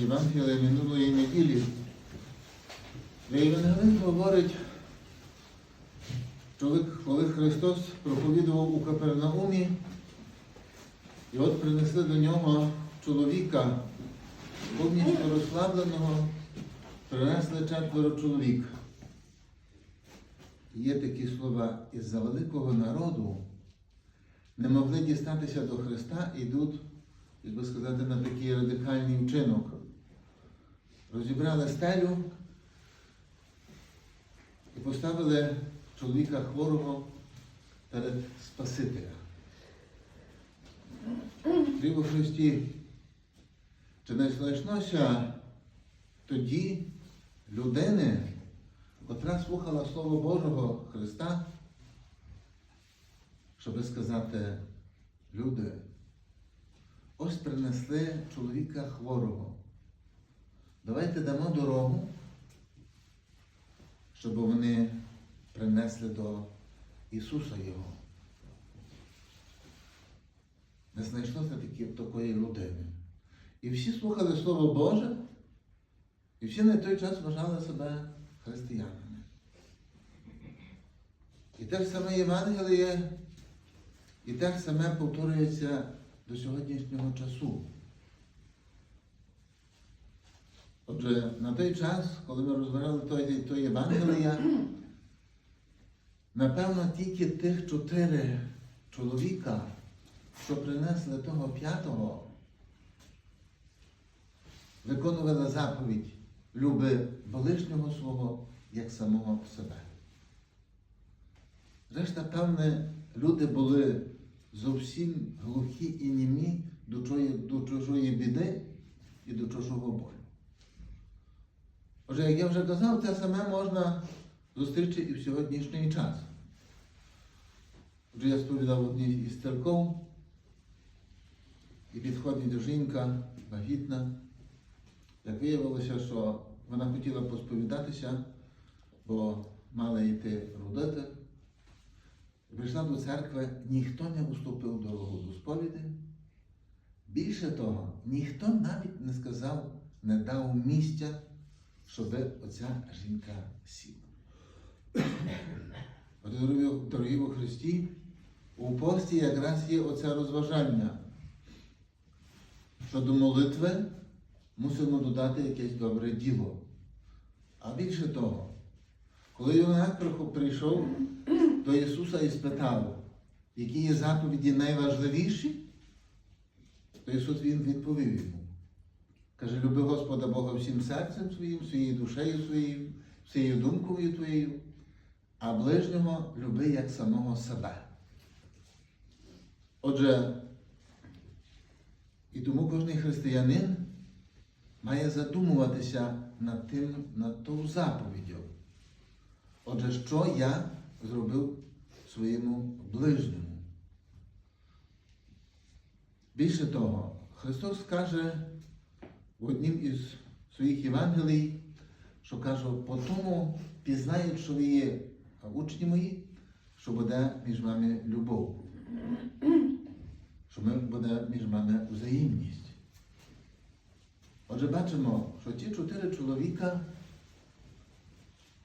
Євангелія минулої неділі, де Євангелист говорить, що коли Христос проповідував у Капернаумі, і от принесли до нього чоловіка, повністю розслабленого, принесли четверо чоловік. Є такі слова, із-за великого народу не могли дістатися до Христа і йдуть, як сказати, на такий радикальний вчинок. Розібрали стелю і поставили чоловіка хворого перед Спасителя. Діво Христі, чи не знайшлося тоді людини, котра слухала Слово Божого Христа, щоб сказати, люди, ось принесли чоловіка хворого. Давайте дамо дорогу, щоб вони принесли до Ісуса Його. Не знайшлося такі, такої людини. І всі слухали Слово Боже, і всі на той час вважали себе християнами. І те ж саме Євангеліє, і те ж саме повторюється до сьогоднішнього часу. Отже, на той час, коли ми розбирали той, той Євангелія, напевно, тільки тих чотири чоловіка, що принесли того п'ятого, виконували заповідь люби ближнього свого як самого себе. Решта, певне, люди були зовсім глухі і німі до чужої, біди і до чужого болю. Отже, як я вже казав, це саме можна зустріти і в сьогоднішній час. Отже, я сповідав одній із церков, і підходить жінка вагітна. Як виявилося, що вона хотіла посповідатися, бо мала йти родити. Прийшла до церкви, ніхто не уступив дорогу до сповіді. Більше того, ніхто навіть не сказав, не дав місця, щоб оця жінка сіла. От, дорогі, во Христі, у пості якраз є оце розважання, що до молитви мусимо додати якесь добре діло. А більше того, коли юнак прийшов до Ісуса і спитав, які є заповіді найважливіші, то Ісус Він відповів йому. Каже, люби Господа Бога всім серцем своїм, своєю душею своєю, всією думкою твоєю, а ближнього люби як самого себе. Отже, і тому кожен християнин має задумуватися над тим, над тою заповіддю. Отже, що я зробив своєму ближньому? Більше того, Христос каже в однім із своїх Євангелій, що каже, по тому пізнають, що ви є учні мої, що буде між вами любов, що буде між вами взаємність. Отже, бачимо, що ті чотири чоловіка,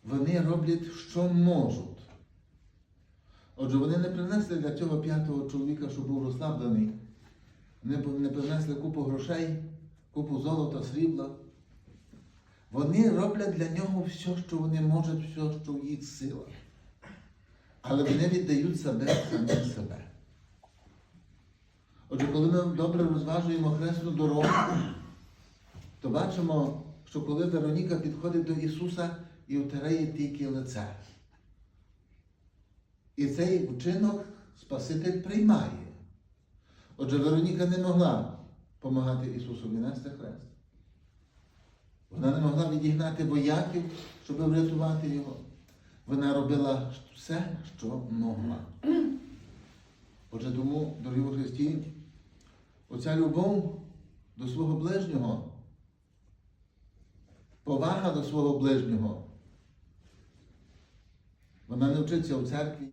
вони роблять, що можуть. Отже, вони не принесли для цього п'ятого чоловіка, що був розслаблений, не принесли купу грошей, купу золота, срібла. Вони роблять для нього все, що вони можуть, все, що в їх силах. Але вони віддають себе самі себе. Отже, коли ми добре розважуємо хресну дорогу, то бачимо, що коли Вероніка підходить до Ісуса і втирає тільки лице. І цей вчинок Спаситель приймає. Отже, Вероніка не могла допомагати Ісусу нести хрест. Вона не могла відігнати вояків, щоб врятувати його. Вона робила все, що могла. Отже, тому, дорогі в Христі, оця любов до свого ближнього, повага до свого ближнього, вона не вчиться в церкві.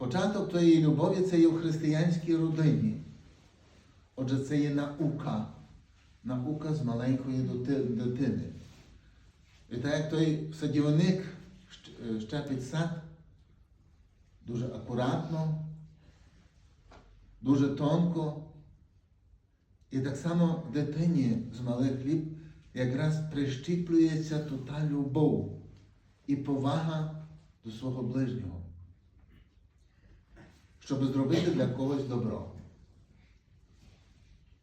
Початок тієї любові це є в християнській родині. Отже, це є наука. наука з маленької дитини. І так як той садівник щепить сад дуже акуратно, дуже тонко. І так само дитині з малих літ якраз прищіплюється тут та любов і повага до свого ближнього, щоб зробити для когось добро,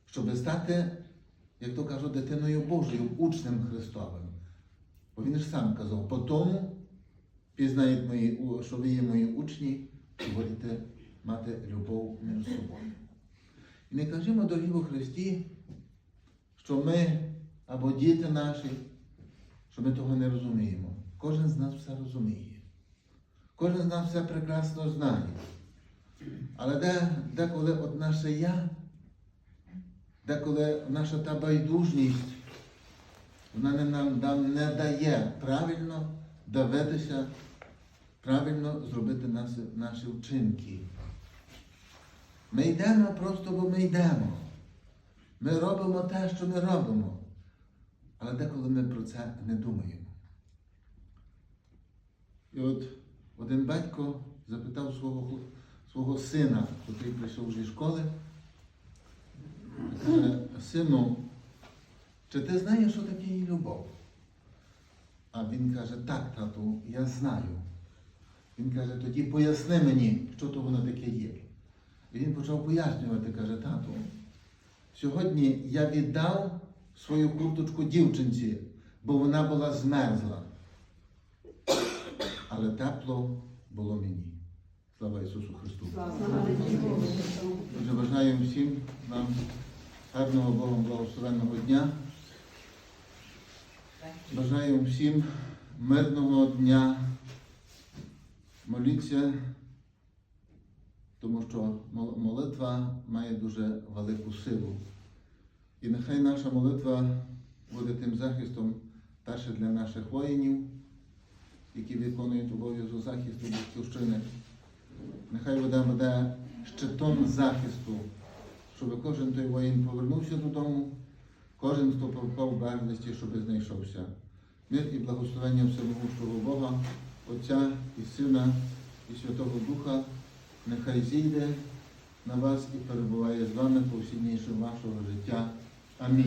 щоб стати, як то кажуть, дитиною Божою, учнем Христовим. Бо він ж сам казав, по тому пізнають мої, що ви є мої учні і будете мати любов між собою. І не кажімо, дорогі у Христі, що ми або діти наші, що ми того не розуміємо. Кожен з нас все розуміє. Кожен з нас все прекрасно знає. Але де, деколи от наше я, деколи наша та байдужність, вона не нам, не дає правильно дивитися, правильно зробити наші, наші вчинки. Ми йдемо просто, бо ми йдемо. Ми робимо те, що ми робимо. Але деколи ми про це не думаємо. І от один батько запитав свого, свого сина, який прийшов зі школи, каже, сину, чи ти знаєш, що таке є любов? А він каже, так, тату, я знаю. Він каже, тоді поясни мені, що то воно таке є. І він почав пояснювати, каже, тату, сьогодні я віддав свою курточку дівчинці, бо вона була змерзла. Але тепло було мені. Слава Ісусу Христу. Отже, бажаю всім нам гарного Богом благословенного дня. Бажаю всім мирного дня. Моліться, тому що молитва має дуже велику силу. І нехай наша молитва буде тим захистом перше для наших воїнів, які виконують обов'язок захисту батьківщини. Нехай буде, буде щитом захисту, щоб кожен той воїн повернувся додому, кожен, хто попав безвісті, щоб знайшовся. Мир і благословення всемогущого Бога, Отця і Сина і Святого Духа, нехай зійде на вас і перебуває з вами повсіднішим вашого життя. Амінь.